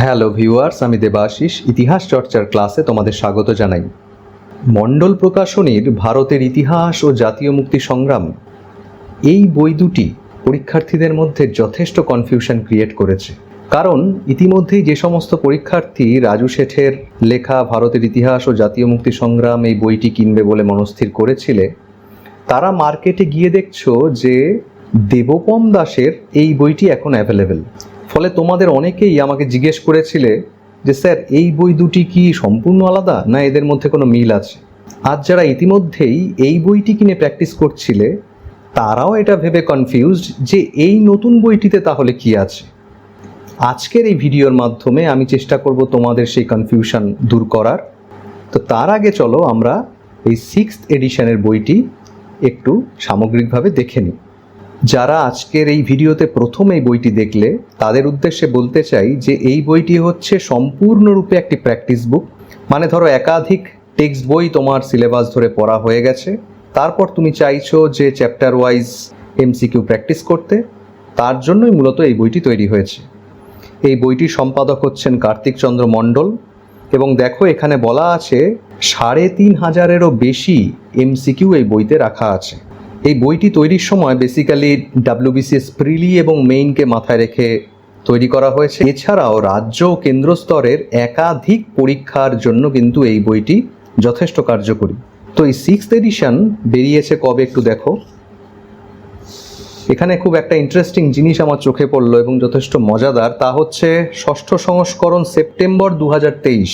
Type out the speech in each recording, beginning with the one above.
Hello viewers আমি দেবাশিস। ইতিহাস চর্চার ক্লাসে তোমাদের স্বাগত জানাই। মণ্ডল প্রকাশনীর ভারতের ইতিহাস ও জাতীয় মুক্তি সংগ্রাম। এই বই দুটি পরীক্ষার্থীদের মধ্যে যথেষ্ট কনফিউশন ক্রিয়েট করেছে। কারণ ইতিমধ্যেই যে সমস্ত পরীক্ষার্থী রাজু শেঠের লেখা ভারতের ইতিহাস ও জাতীয় মুক্তি সংগ্রাম এই বইটি কিনবে বলে মনস্থির করেছিলে, তারা মার্কেটে গিয়ে দেখছ যে দেবপম দাসের এই বইটি এখন অ্যাভেলেবেল ফলে তোমাদের অনেকেই আমাকে জিজ্ঞেস করেছিলে যে, স্যার, এই বই দুটি কি সম্পূর্ণ আলাদা না এদের মধ্যে কোনো মিল আছে? আজ যারা ইতিমধ্যেই এই বইটি কিনে প্র্যাকটিস করছিলে, তারাও এটা ভেবে কনফিউজড যে, এই নতুন বইটিতে তাহলে কি আছে? আজকের এই ভিডিওর মাধ্যমে আমি চেষ্টা করব তোমাদের সেই কনফিউশন দূর করার। তো তার আগে চলো আমরা এই সিক্সথ এডিশনের বইটি একটু সামগ্রিকভাবে দেখে নিই। যারা আজকের এই ভিডিওতে প্রথম এই বইটি দেখলে, তাদের উদ্দেশ্যে বলতে চাই যে এই বইটি হচ্ছে সম্পূর্ণরূপে একটি প্র্যাকটিস বুক। মানে ধরো একাধিক টেক্সট বই তোমার সিলেবাস ধরে পড়া হয়ে গেছে। তারপর তুমি চাইছো যে চ্যাপ্টার ওয়াইজ এমসিকিউ প্র্যাকটিস করতে। তার জন্যই মূলত এই বইটি তৈরি হয়েছে। এই বইটির সম্পাদক হচ্ছেন কার্তিক চন্দ্র মণ্ডল। এবং দেখো এখানে বলা আছে সাড়ে তিন হাজারেরও বেশি এমসিকিউ এই বইতে রাখা আছে। এই বইটি তৈরির সময় বেসিক্যালি ডাব্লিউবিসিএস প্রিলি এবং মেইনকে মাথায় রেখে তৈরি করা হয়েছে। এছাড়াও রাজ্য ও কেন্দ্র স্তরের একাধিক পরীক্ষার জন্য কিন্তু এই বইটি যথেষ্ট কার্যকরী। তো এই সিক্সথ এডিশন বেরিয়েছে কবে একটু দেখো। এখানে খুব একটা ইন্টারেস্টিং জিনিস আমার চোখে পড়ল এবং যথেষ্ট মজাদার, তা হচ্ছে ষষ্ঠ সংস্করণ সেপ্টেম্বর দু হাজার তেইশ।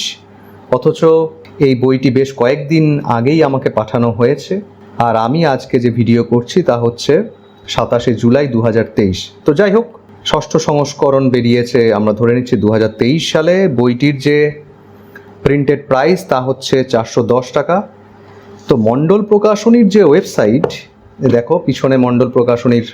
অথচ এই বইটি বেশ কয়েকদিন আগেই আমাকে পাঠানো হয়েছে। আর আমি আজকে যে ভিডিও করছি তা হচ্ছে সাতাশে জুলাই দু হাজার তেইশ। তো যাই হোক, ষষ্ঠ সংস্করণ বেরিয়েছে, আমরা ধরে নিচ্ছি দু হাজার তেইশ সালে। বইটির যে প্রিন্টেড প্রাইস তা হচ্ছে চারশো দশ টাকা। তো মণ্ডল প্রকাশনীর যে ওয়েবসাইট দেখো পিছনে মণ্ডল প্রকাশনীর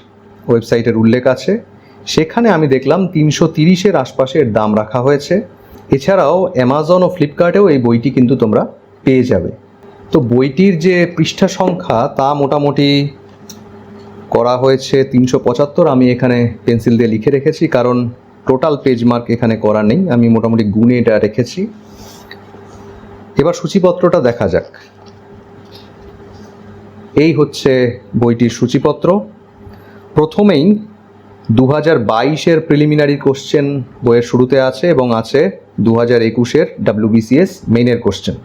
ওয়েবসাইটের উল্লেখ আছে। সেখানে আমি দেখলাম তিনশো তিরিশের আশপাশের দাম রাখা হয়েছে। এছাড়াও অ্যামাজন ও ফ্লিপকার্টেও এই বইটি কিন্তু তোমরা পেয়ে যাবে। তো বইটির যে পৃষ্ঠা সংখ্যা তা মোটামুটি করা হয়েছে তিনশো পঁচাত্তর। আমি এখানে পেন্সিল দিয়ে লিখে রেখেছি, কারণ টোটাল পেজ মার্ক এখানে করা নেই। আমি মোটামুটি গুণে এটা রেখেছি। এবার সূচিপত্রটা দেখা যাক। এই হচ্ছে বইটির সূচিপত্র। প্রথমেই দু হাজার বাইশের প্রিলিমিনারি কোশ্চেন বইয়ের শুরুতে আছে এবং আছে দু হাজার একুশের ডাব্লিউবিসিএস মেইনের কোশ্চেন।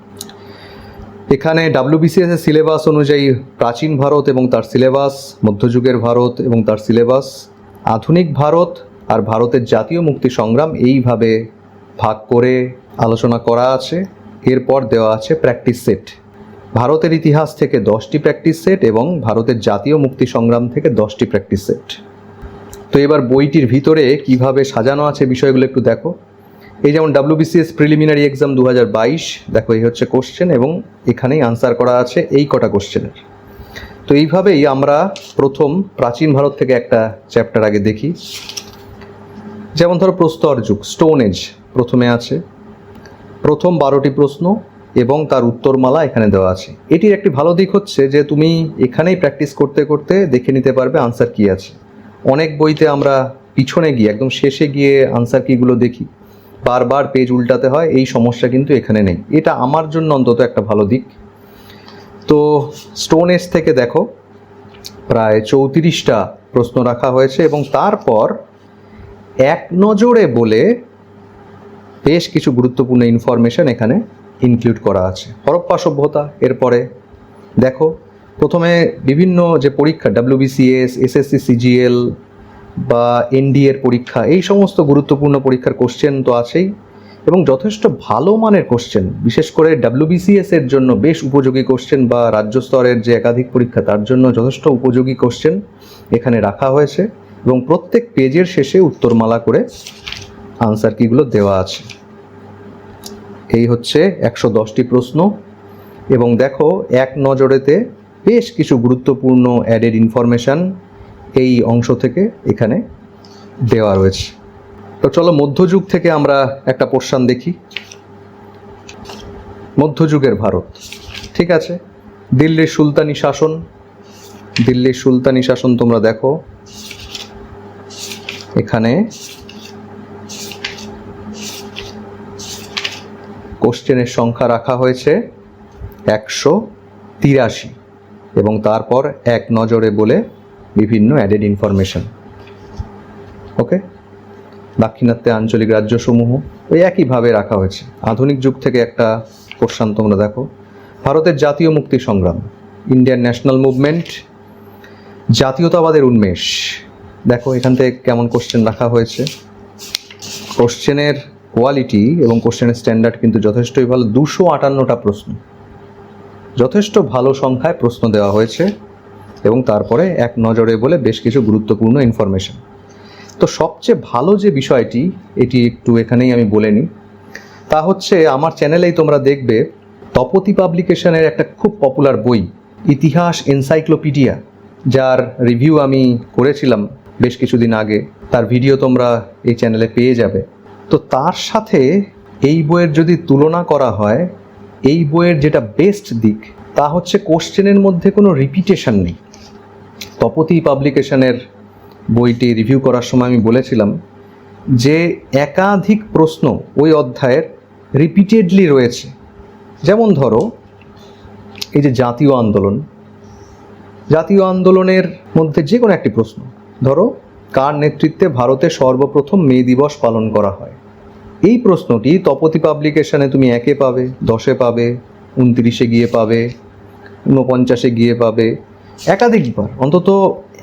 এখানে ডাব্লিউবিসিএস এর সিলেবাস অনুযায়ী প্রাচীন ভারত এবং তার সিলেবাস মধ্যযুগের ভারত এবং তার সিলেবাস আধুনিক ভারত আর ভারতের জাতীয় মুক্তি সংগ্রাম এইভাবে ভাগ করে আলোচনা করা আছে। এরপর দেওয়া আছে প্র্যাকটিস সেট ভারতের ইতিহাস থেকে দশটি প্র্যাকটিস সেট এবং ভারতের জাতীয় মুক্তি সংগ্রাম থেকে দশটি প্র্যাকটিস সেট তো এবার বইটির ভিতরে কীভাবে সাজানো আছে বিষয়গুলো একটু দেখো। এই যেমন ডাব্লিউবিসিএস প্রিলিমিনারি এক্সাম দু হাজার বাইশ, দেখো এই হচ্ছে কোশ্চেন এবং এখানেই আনসার করা আছে এই কটা কোশ্চেনের তো এইভাবেই আমরা প্রথম প্রাচীন ভারত থেকে একটা চ্যাপ্টার আগে দেখি। যেমন ধরো প্রস্তর যুগ স্টোন এজ প্রথমে আছে। প্রথম বারোটি প্রশ্ন এবং তার উত্তরমালা এখানে দেওয়া আছে। এটির একটি ভালো দিক হচ্ছে যে তুমি এখানেই প্র্যাকটিস করতে করতে দেখে নিতে পারবে আনসার কী আছে। অনেক বইতে আমরা পিছনে গিয়ে, একদম শেষে গিয়ে আনসার কীগুলো দেখি। বারবার পেজ উল্টাতে হয়, এই সমস্যা কিন্তু এখানে নেই। এটা আমার জন্য অন্তত একটা ভালো দিক। তো স্টোন এজ থেকে দেখো, প্রায় চৌত্রিশটা প্রশ্ন রাখা হয়েছে এবং তারপর এক নজরে বলে বেশ কিছু গুরুত্বপূর্ণ ইনফরমেশন এখানে ইনক্লুড করা আছে। হরপ্পা সভ্যতা, এরপরে দেখো, প্রথমে বিভিন্ন যে পরীক্ষা ডাব্লিউবিসিএস এসএসসি সিজিএল বা এনডিএর পরীক্ষা, এই সমস্ত গুরুত্বপূর্ণ পরীক্ষার কোশ্চেন তো আছেই এবং যথেষ্ট ভালো মানের কোশ্চেন বিশেষ করে ডাব্লিউবিসিএস এর জন্য বেশ উপযোগী কোশ্চেন বা রাজ্য স্তরের যে একাধিক পরীক্ষা, তার জন্য যথেষ্ট উপযোগী কোশ্চেন এখানে রাখা হয়েছে এবং প্রত্যেক পেজের শেষে উত্তরমালা করে আনসার কিগুলো দেওয়া আছে। এই হচ্ছে একশো দশটি প্রশ্ন এবং দেখো, এক নজরেতে বেশ কিছু গুরুত্বপূর্ণ অ্যাডেড ইনফরমেশান এই অংশ থেকে এখানে দেওয়া রয়েছে। তো চলো মধ্যযুগ থেকে আমরা একটা পোর্শন দেখি। মধ্যযুগের ভারত, ঠিক আছে? দিল্লির সুলতানি শাসন, দিল্লির সুলতানি শাসন তোমরা দেখো। এখানে কোশ্চেনের সংখ্যা রাখা হয়েছে একশো তিরাশি এবং তারপর এক নজরে বলে বিভিন্ন অ্যাডেড ইনফরমেশন ওকে দাক্ষিণাত্যে আঞ্চলিক রাজ্যসমূহ, ওই একইভাবে রাখা হয়েছে। আধুনিক যুগ থেকে একটা কোশ্চান তোমরা দেখো। ভারতের জাতীয় মুক্তি সংগ্রাম ইন্ডিয়ান ন্যাশনাল মুভমেন্ট জাতীয়তাবাদের উন্মেষ। দেখো, এখান থেকে কেমন কোশ্চেন রাখা হয়েছে। কোশ্চেনের কোয়ালিটি এবং কোশ্চেনের স্ট্যান্ডার্ড কিন্তু যথেষ্টই ভালো। দুশো আটান্নটা প্রশ্ন। যথেষ্ট ভালো সংখ্যায় প্রশ্ন দেওয়া হয়েছে। এবং তারপরে এক নজরে বলে বেশ কিছু গুরুত্বপূর্ণ ইনফরমেশন তো সবচেয়ে ভালো যে বিষয়টি, এটি একটু এখানেই আমি বলে নিই, তা হচ্ছে আমার চ্যানেলেই তোমরা দেখবে তপতি পাবলিকেশনের একটা খুব পপুলার বই, ইতিহাস এনসাইক্লোপিডিয়া যার রিভিউ আমি করেছিলাম বেশ কিছুদিন আগে। তার ভিডিও তোমরা এই চ্যানেলে পেয়ে যাবে। তো তার সাথে এই বইয়ের যদি তুলনা করা হয়, এই বইয়ের যেটা বেস্ট দিক, তা হচ্ছে কোশ্চেনের মধ্যে কোনো রিপিটেশন নেই। তপতি পাবলিকেশনের বইটি রিভিউ করার সময় আমি বলেছিলাম যে একাধিক প্রশ্ন ওই অধ্যায়ের রিপিটেডলি রয়েছে। যেমন ধরো, এই যে জাতীয় আন্দোলন, জাতীয় আন্দোলনের মধ্যে যে কোনো একটি প্রশ্ন। ধরো, কার নেতৃত্বে ভারতে সর্বপ্রথম মে দিবস পালন করা হয়? এই প্রশ্নটি তপতি পাবলিকেশনে তুমি একে পাবে, দশে পাবে, উনত্রিশে গিয়ে পাবে, ঊনপঞ্চাশে গিয়ে পাবে একাধিকবার অন্তত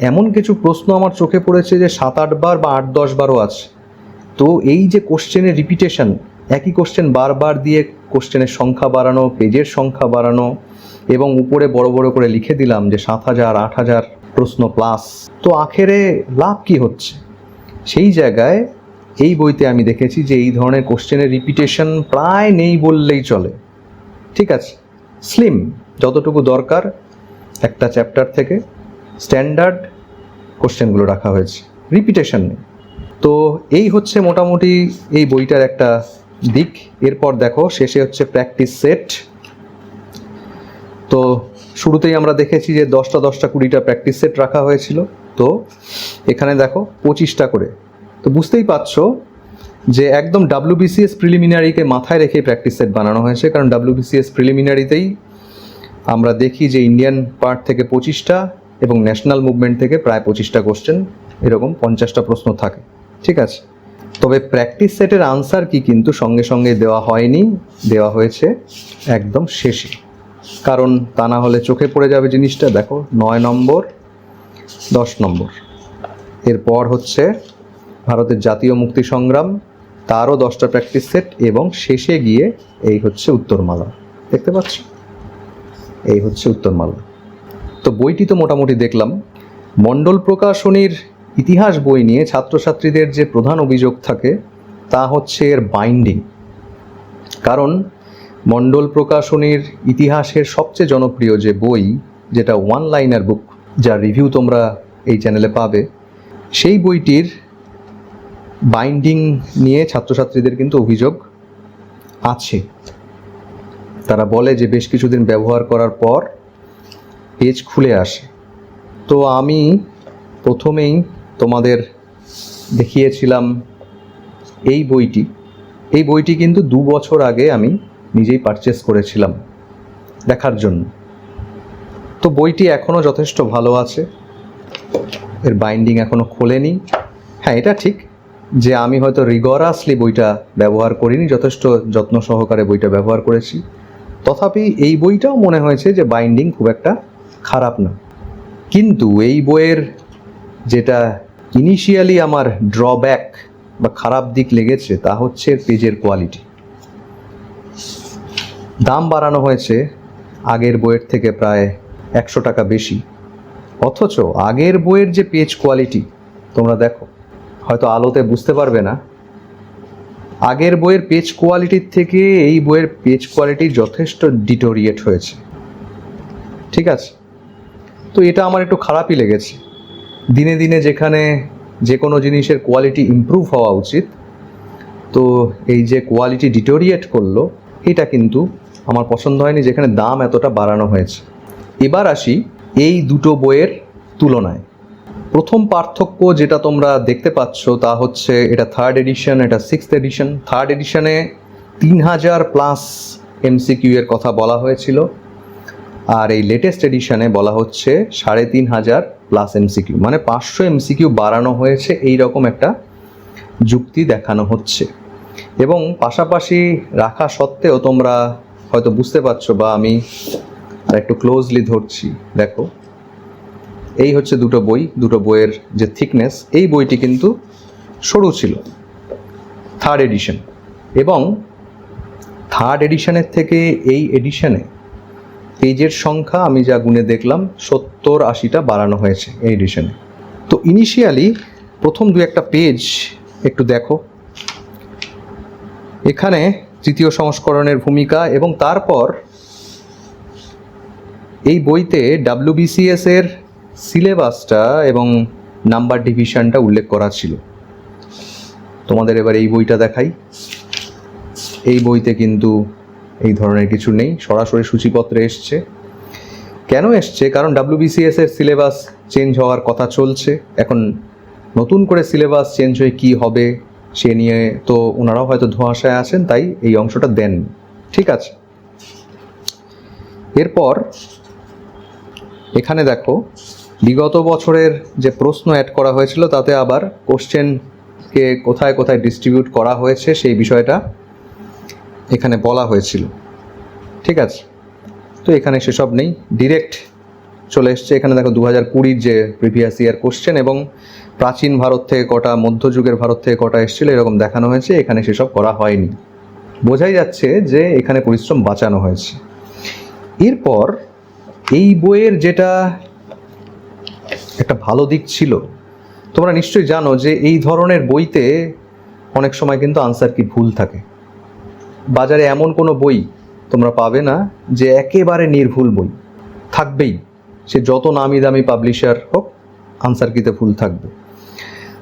এমন কিছু প্রশ্ন আমার চোখে পড়েছে যে সাত আটবার বা আট, দশ বারও আছে। তো এই যে কোশ্চেনের রিপিটেশন একই কোশ্চেন বারবার দিয়ে কোশ্চেনের সংখ্যা বাড়ানো, পেজের সংখ্যা বাড়ানো, এবং উপরে বড় বড় করে লিখে দিলাম যে সাত হাজার, আট হাজার প্রশ্ন প্লাস তো আখেরে লাভ কি হচ্ছে? সেই জায়গায় এই বইতে আমি দেখেছি যে এই ধরনের কোশ্চেনের রিপিটেশন প্রায় নেই বললেই চলে। ঠিক আছে? স্লিম যতটুকু দরকার একটা চ্যাপ্টার থেকে স্ট্যান্ডার্ড কোশ্চেনগুলো রাখা হয়েছে। রিপিটেশন নেই তো এই হচ্ছে মোটামুটি এই বইটার একটা দিক। এরপর দেখো, শেষে হচ্ছে প্র্যাকটিস সেট তো শুরুতেই আমরা দেখেছি যে দশটা দশটা, কুড়িটা প্র্যাকটিস সেট রাখা হয়েছিল। তো এখানে দেখো, পঁচিশটা করে। তো বুঝতেই পারছ যে একদম ডাব্লিউবিসিএস প্রিলিমিনারিকে মাথায় রেখে প্র্যাকটিস সেট বানানো হয়েছে, কারণ ডাব্লিউবিসিএস প্রিলিমিনারিতেই আমরা দেখি যে ইন্ডিয়ান পার্ট থেকে পঁচিশটা এবং ন্যাশনাল মুভমেন্ট থেকে প্রায় পঁচিশটা কোশ্চেন এরকম পঞ্চাশটা প্রশ্ন থাকে। ঠিক আছে? তবে প্র্যাকটিস সেটের আনসার কি কিন্তু সঙ্গে সঙ্গে দেওয়া হয়নি, দেওয়া হয়েছে একদম শেষে। কারণ তা না হলে চোখে পড়ে যাবে জিনিসটা, দেখো, নয় নম্বর, দশ নম্বর। এরপর হচ্ছে ভারতের জাতীয় মুক্তি সংগ্রাম, তারও দশটা প্র্যাকটিস সেট এবং শেষে গিয়ে এই হচ্ছে উত্তরমালা। দেখতে পাচ্ছ? এই হচ্ছে উত্তরমালা তো বইটি তো মোটামুটি দেখলাম। মণ্ডল প্রকাশনীর ইতিহাস বই নিয়ে ছাত্রছাত্রীদের যে প্রধান অভিযোগ থাকে, তা হচ্ছে এর বাইন্ডিং কারণ মণ্ডল প্রকাশনীর ইতিহাসের সবচেয়ে জনপ্রিয় যে বই, যেটা ওয়ান লাইনার বুক যার রিভিউ তোমরা এই চ্যানেলে পাবে, সেই বইটির বাইন্ডিং নিয়ে ছাত্রছাত্রীদের কিন্তু অভিযোগ আছে। তারা বলে যে বেশ কিছুদিন ব্যবহার করার পর পেজ খুলে আসে। তো আমি প্রথমেই তোমাদের দেখিয়েছিলাম এই বইটি। এই বইটি কিন্তু দু বছর আগে আমি নিজেই পারচেস করেছিলাম দেখার জন্য। তো বইটি এখনও যথেষ্ট ভালো আছে। এর বাইন্ডিং এখনও খোলেনি। হ্যাঁ এটা ঠিক যে আমি হয়তো রিগরাসলি বইটা ব্যবহার করিনি, যথেষ্ট যত্ন সহকারে বইটা ব্যবহার করেছি। তথাপি এই বইটাও মনে হয়েছে যে বাইন্ডিং খুব একটা খারাপ না। কিন্তু এই বইয়ের যেটা ইনিশিয়ালি আমার ড্রব্যাক বা খারাপ দিক লেগেছে, তা হচ্ছে পেজের কোয়ালিটি দাম বাড়ানো হয়েছে আগের বইয়ের থেকে প্রায় একশো টাকা বেশি। অথচ আগের বইয়ের যে পেজ কোয়ালিটি তোমরা দেখো, হয়তো আলোতে বুঝতে পারবে না আগের বইয়ের পেজ কোয়ালিটির থেকে এই বইয়ের পেজ কোয়ালিটি যথেষ্ট ডিটোরিয়েট হয়েছে। ঠিক আছে? তো এটা আমার একটু খারাপই লেগেছে। দিনে দিনে যেখানে যে কোনো জিনিসের কোয়ালিটি ইমপ্রুভ হওয়া উচিত, তো এই যে কোয়ালিটি ডিটোরিয়েট করল, এটা কিন্তু আমার পছন্দ হয়নি যেখানে দাম এতটা বাড়ানো হয়েছে। এবার আসি এই দুটো বইয়ের তুলনায়। প্রথম পার্থক্য যেটা তোমরা দেখতে পাচ্ছ তা হচ্ছে এটা থার্ড এডিশন এটা সিক্সথ এডিশন থার্ড এডিশনে তিন হাজার প্লাস এমসিকিউ এর কথা বলা হয়েছিল। আর এই লেটেস্ট এডিশনে বলা হচ্ছে সাড়ে তিন হাজার প্লাস এমসিকিউ মানে পাঁচশো এমসিকিউ বাড়ানো হয়েছে এই রকম একটা যুক্তি দেখানো হচ্ছে। এবং পাশাপাশি রাখা সত্ত্বেও তোমরা হয়তো বুঝতে পারছ বা আমি আর একটু ক্লোজলি ধরছি। দেখো এই হচ্ছে দুটো বই, দুটো বইয়ের যে থিকনেস এই বইটি কিন্তু সরু ছিল থার্ড এডিশন এবং থার্ড এডিশনের থেকে এই এডিশনে পেজের সংখ্যা আমি যা গুনে দেখলাম, সত্তর আশিটা বাড়ানো হয়েছে এই এডিশনে তো ইনিশিয়ালি প্রথম দু একটা পেজ একটু দেখো। এখানে তৃতীয় সংস্করণের ভূমিকা এবং তারপর এই বইতে ডাব্লিউবিসিএস এর সিলেবাসটা এবং নাম্বার ডিভিশনটা উল্লেখ করা ছিল। তোমাদের এবার এই বইটা দেখাই। এই বইতে কিন্তু এই ধরনের কিছু নেই, সরাসরি সূচিপত্রে এসছে। কেন এসছে? কারণ ডাব্লিউবিসিএস এর সিলেবাস চেঞ্জ হওয়ার কথা চলছে। এখন নতুন করে সিলেবাস চেঞ্জ হয়ে কি হবে সে নিয়ে তো ওনারাও হয়তো ধোঁয়াশায় আছেন, তাই এই অংশটা দেন ঠিক আছে। এরপর এখানে দেখো বিগত বছরের যে প্রশ্ন অ্যাড করা হয়েছিল, তাতে আবার কোশ্চেনকে কোথায় কোথায় ডিস্ট্রিবিউট করা হয়েছে সেই বিষয়টা এখানে বলা হয়েছিল। ঠিক আছে? তো এখানে সেসব নেই। ডিরেক্ট চলে এসছে। এখানে দেখো দু হাজার কুড়ির যে প্রিভিয়াস ইয়ার কোশ্চেন এবং প্রাচীন ভারত থেকে কটা, মধ্যযুগের ভারত থেকে কটা এসেছিল, এরকম দেখানো হয়েছে। এখানে সেসব করা হয়নি। বোঝাই যাচ্ছে যে এখানে পরিশ্রম বাঁচানো হয়েছে। এরপর এই বইয়ের যেটা একটা ভালো দিক ছিল। তোমরা নিশ্চয়ই জানো যে এই ধরনের বইতে অনেক সময় কিন্তু আনসার কি ভুল থাকে। বাজারে এমন কোনো বই তোমরা পাবে না যে একেবারে নির্ভুল বই। থাকবেই। সে যত নামি দামি পাবলিশার হোক আনসার কিতে ভুল থাকবে।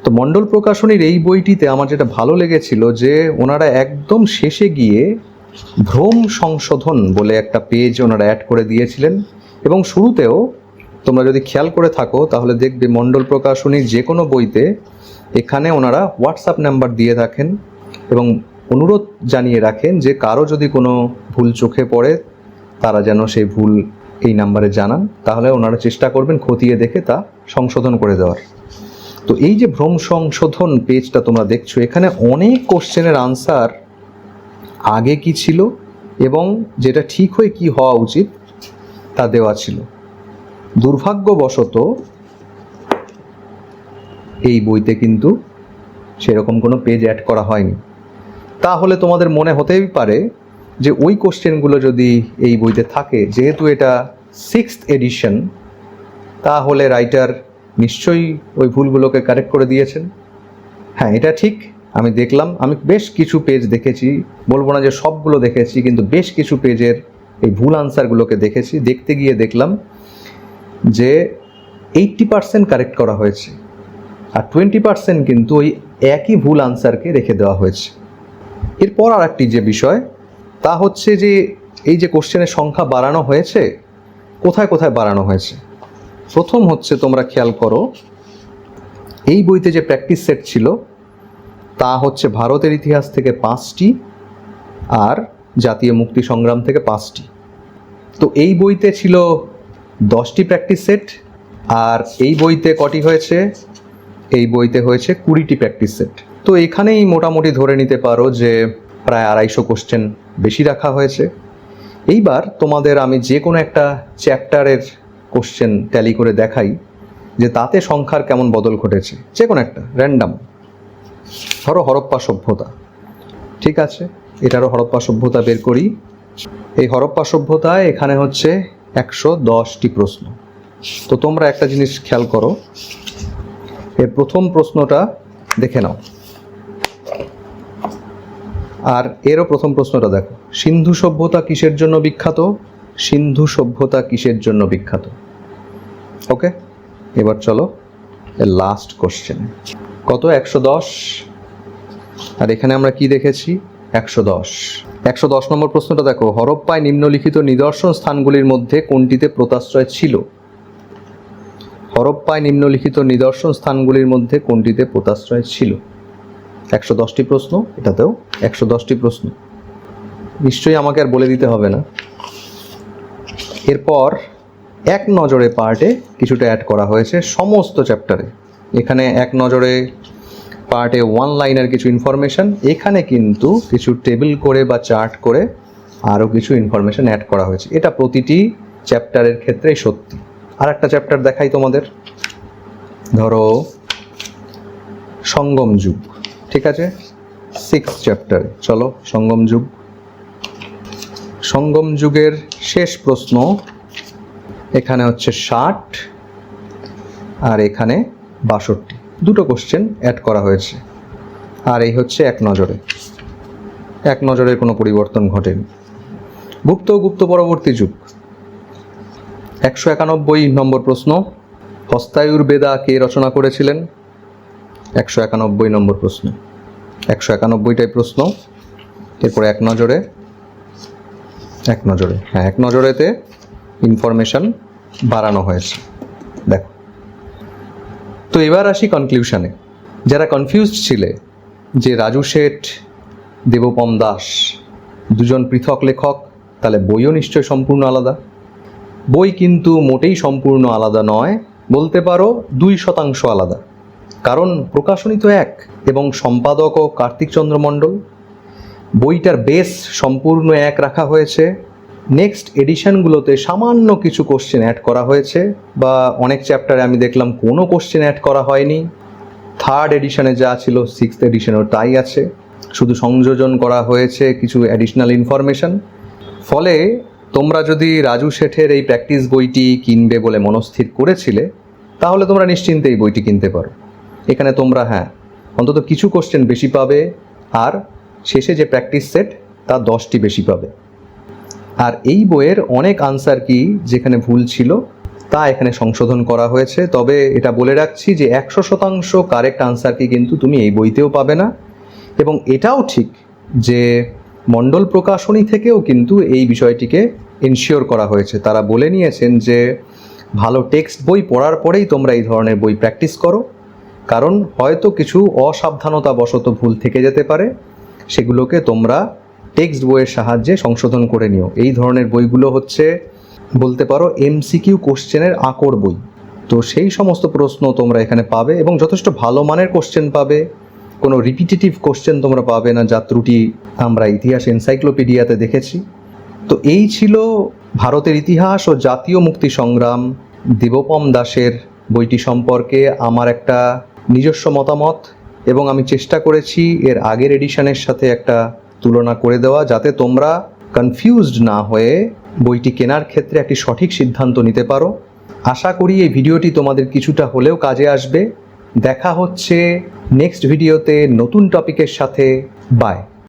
তো মণ্ডল প্রকাশনীর এই বইটিতে আমার যেটা ভালো লেগেছিল যে ওনারা একদম শেষে গিয়ে ভ্রম সংশোধন বলে একটা পেজ ওনারা অ্যাড করে দিয়েছিলেন এবং শুরুতেও তোমরা যদি খেয়াল করে থাকো, তাহলে দেখবে মণ্ডল প্রকাশনীর যে কোনো বইতে এখানে ওনারা হোয়াটসঅ্যাপ নাম্বার দিয়ে থাকেন এবং অনুরোধ জানিয়ে রাখেন যে কারও যদি কোনো ভুল চোখে পড়ে, তারা যেন সেই ভুল এই নাম্বারে জানান। তাহলে ওনারা চেষ্টা করবেন খতিয়ে দেখে তা সংশোধন করে দেওয়ার। তো এই যে ভ্রম সংশোধন পেজটা তোমরা দেখছ, এখানে অনেক কোশ্চেনের আনসার আগে কি ছিল এবং যেটা ঠিক হয়ে কি হওয়া উচিত তা দেওয়া ছিল। দুর্ভাগ্যবশত এই বইতে কিন্তু সেরকম কোনো পেজ অ্যাড করা হয়নি। তাহলে তোমাদের মনে হতেই পারে যে ওই কোশ্চেনগুলো যদি এই বইতে থাকে, যেহেতু এটা সিক্স এডিশন তাহলে রাইটার নিশ্চয়ই ওই ভুলগুলোকে কারেক্ট করে দিয়েছেন। হ্যাঁ এটা ঠিক, আমি দেখলাম, আমি বেশ কিছু পেজ দেখেছি, বলব না যে সবগুলো দেখেছি, কিন্তু বেশ কিছু পেজের এই ভুল আনসারগুলোকে দেখেছি, দেখতে গিয়ে দেখলাম যে এইট্টি পার্সেন্ট কারেক্ট করা হয়েছে আর টোয়েন্টি পার্সেন্ট কিন্তু ওই একই ভুল আনসারকে রেখে দেওয়া হয়েছে। এরপর আর একটি যে বিষয়, তা হচ্ছে যে এই যে কোশ্চেনের সংখ্যা বাড়ানো হয়েছে, কোথায় কোথায় বাড়ানো হয়েছে? প্রথম হচ্ছে তোমরা খেয়াল করো, এই বইতে যে প্র্যাকটিস সেট ছিল, তা হচ্ছে ভারতের ইতিহাস থেকে পাঁচটি আর জাতীয় মুক্তি সংগ্রাম থেকে পাঁচটি। তো এই বইতে ছিল দশটি প্র্যাকটিস সেট আর এই বইতে কটি হয়েছে? এই বইতে হয়েছে কুড়িটি প্র্যাকটিস সেট তো এখানেই মোটামুটি ধরে নিতে পারো যে প্রায় আড়াইশো কোশ্চেন বেশি রাখা হয়েছে। এইবার তোমাদের আমি যে কোনো একটা চ্যাপ্টারের কোশ্চেন ট্যালি করে দেখাই, যে তাতে সংখ্যার কেমন বদল ঘটেছে। যে কোনো একটা র্যান্ডাম ধরো হরপ্পা সভ্যতা। ঠিক আছে? এটারও হরপ্পা সভ্যতা বের করি। এই হরপ্পা সভ্যতায় এখানে হচ্ছে একশো দশটি প্রশ্ন। তো তোমরা একটা জিনিস খেয়াল করো। এর প্রথম প্রশ্নটা দেখে নাও। আর এরও প্রথম প্রশ্নটা দেখো। সিন্ধু সভ্যতা কিসের জন্য বিখ্যাত? সিন্ধু সভ্যতা কিসের জন্য বিখ্যাত? ওকে? এবার চলো লাস্ট কোশ্চেন কত? একশো দশ? আর এখানে আমরা কি দেখেছি? একশো দশ। একশো দশ নম্বর প্রশ্নটা দেখো, হরপ্পায় নিম্নলিখিত নিদর্শন স্থানগুলির মধ্যে কোনটিতে প্রতাশ্রয় ছিল? হরপ্পায় নিম্নলিখিত নিদর্শন স্থানগুলির মধ্যে কোনটিতে পোতাশ্রয় ছিল? একশো দশটি প্রশ্ন, এটাতেও একশো দশটি প্রশ্ন। নিশ্চয়ই আমাকে আর বলে দিতে হবে না। এরপর এক নজরে পার্টে কিছুটা অ্যাড করা হয়েছে সমস্ত চ্যাপ্টারে এখানে এক নজরে পার্টে ওয়ান লাইনের কিছু ইনফরমেশন এখানে কিন্তু কিছু টেবিল করে বা চার্ট করে আরও কিছু ইনফরমেশন অ্যাড করা হয়েছে। এটা প্রতিটি চ্যাপ্টারের ক্ষেত্রেই সত্যি। আর একটা চ্যাপ্টার দেখাই তোমাদের। ধরো, সঙ্গম যুগ, ঠিক আছে? সিক্স চ্যাপ্টারে চলো, সঙ্গম যুগ। সঙ্গম যুগের শেষ প্রশ্ন, এখানে হচ্ছে ষাট আর এখানে বাষট্টি। দুটো কোশ্চেন অ্যাড করা হয়েছে। আর এই হচ্ছে এক নজরে। এক নজরের কোনো পরিবর্তন ঘটেনি। গুপ্ত গুপ্ত পরবর্তী যুগ। একশো একানব্বই নম্বর প্রশ্ন হস্তায়ুর বেদা কে রচনা করেছিলেন? একশো একানব্বই নম্বর প্রশ্ন। একশো একানব্বইটাই প্রশ্ন। এরপর এক নজরে। এক নজরে। হ্যাঁ এক নজরেতে ইনফরমেশন বাড়ানো হয়েছে। দেখো। তো এবার আসি কনক্লিউশনে যারা কনফিউজড ছিলে, যে রাজু শেঠ, দেবপম দাস দুজন পৃথক লেখক, তাহলে বইও নিশ্চয় সম্পূর্ণ আলাদা। বই কিন্তু মোটেই সম্পূর্ণ আলাদা নয়, বলতে পারো দুই শতাংশ আলাদা। কারণ প্রকাশনী তো এক এবং সম্পাদকও কার্তিক চন্দ্র মণ্ডল। বইটার বেস সম্পূর্ণ এক রাখা হয়েছে। নেক্সট এডিশনগুলোতে সামান্য কিছু কোশ্চেন অ্যাড করা হয়েছে, বা অনেক চ্যাপ্টারে আমি দেখলাম কোনো কোশ্চেন অ্যাড করা হয়নি। থার্ড এডিশনে যা ছিল সিক্সথ এডিশনেও তাই আছে। শুধু সংযোজন করা হয়েছে, কিছু অ্যাডিশনাল ইনফরমেশন ফলে তোমরা যদি রাজু শেঠের এই প্র্যাকটিস বইটি কিনবে বলে মনস্থির করেছিলে, তাহলে তোমরা নিশ্চিন্তে এই বইটি কিনতে পারো। এখানে তোমরা হ্যাঁ অন্তত কিছু কোশ্চেন বেশি পাবে, আর শেষে যে প্র্যাকটিস সেট তা দশটি বেশি পাবে। আর এই বইয়ের অনেক আনসার কি যেখানে ভুল ছিল তা এখানে সংশোধন করা হয়েছে। তবে এটা বলে রাখছি যে একশো শতাংশ কারেক্ট আনসার কি কিন্তু তুমি এই বইতেও পাবে না। এবং এটাও ঠিক যে মণ্ডল প্রকাশনী থেকেও কিন্তু এই বিষয়টিকে এনশিওর করা হয়েছে। তারা বলে নিয়েছেন যে ভালো টেক্সট বই পড়ার পরেই তোমরা এই ধরনের বই প্র্যাকটিস করো। কারণ হয়তো কিছু অসাবধানতাবশত ভুল থেকে যেতে পারে। সেগুলোকে তোমরা টেক্সট বইয়ের সাহায্যে সংশোধন করে নিও। এই ধরনের বইগুলো হচ্ছে, বলতে পারো এমসিকিউ কোশ্চেনের আকর বই। তো সেই সমস্ত প্রশ্ন তোমরা এখানে পাবে এবং যথেষ্ট ভালো মানের কোশ্চেন পাবে। কোনো রিপিটেটিভ কোশ্চেন তোমরা পাবে না, যা ত্রুটি আমরা ইতিহাস এনসাইক্লোপিডিয়াতে দেখেছি। তো এই ছিল ভারতের ইতিহাস ও জাতীয় মুক্তি সংগ্রাম। দেবপম দাসের বইটি সম্পর্কে আমার একটা নিজস্ব মতামত এবং আমি চেষ্টা করেছি এর আগের এডিশনের সাথে একটা তুলনা করে দেওয়া যাতে তোমরা কনফিউজড না হয়ে বইটি কেনার ক্ষেত্রে একটি সঠিক সিদ্ধান্ত নিতে পারো। আশা করি এই ভিডিওটি তোমাদের কিছুটা হলেও কাজে আসবে। দেখা হচ্ছে নেক্সট ভিডিওতে নতুন টপিকের সাথে। বাই